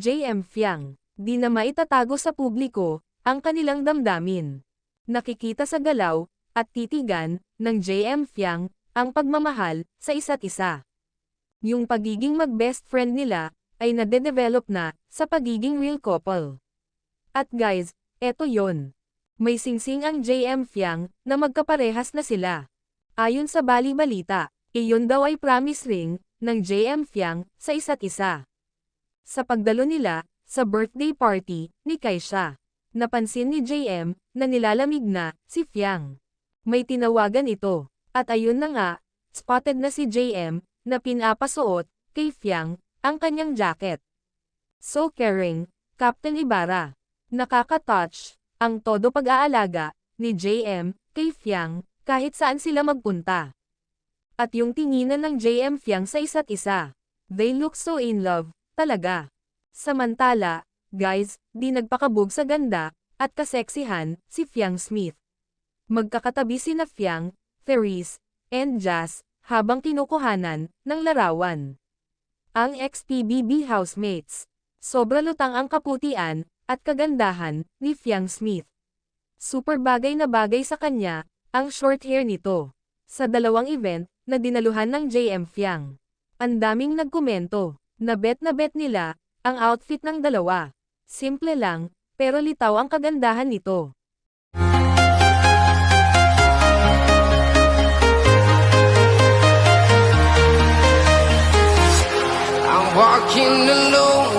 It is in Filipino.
JM Fiang, di na maitatago sa publiko, ang kanilang damdamin. Nakikita sa galaw, at titigan, ng JM Fiang, ang pagmamahal, sa isa't isa. Yung pagiging mag-best friend nila, ay nade-develop na, sa pagiging real couple. At guys, eto yon. May singsing ang JM Fiang, na magkaparehas na sila. Ayon sa bali-balita, iyon daw ay promise ring, ng JM Fiang, sa isa't isa. Sa pagdalo nila, sa birthday party, ni Kaisha. Napansin ni JM, na nilalamig na, si Fiang. May tinawagan ito. At ayun na nga, spotted na si JM, na pinapasuot, kay Fiang, ang kanyang jacket. So caring, Captain Ibarra. Nakaka-touch, ang todo pag-aalaga, ni JM, kay Fiang, kahit saan sila magpunta. At yung tinginan ng JM Fiang sa isa't isa. They look so in love, talaga. Samantala, guys, di nagpakabog sa ganda, at kaseksihan, si Fiang Smith. Magkakatabi sina Fiang, Therese, and Jazz, habang kinukuhanan, ng larawan. Ang ex-PBB housemates. Sobra lutang ang kaputian, at kagandahan, ni Fiang Smith. Super bagay na bagay sa kanya, ang short hair nito. Sa dalawang event, na dinaluhan ng JM Fiang. Ang daming nagkomento, na bet na bet nila, ang outfit ng dalawa. Simple lang, pero litaw ang kagandahan nito. I'm walking alone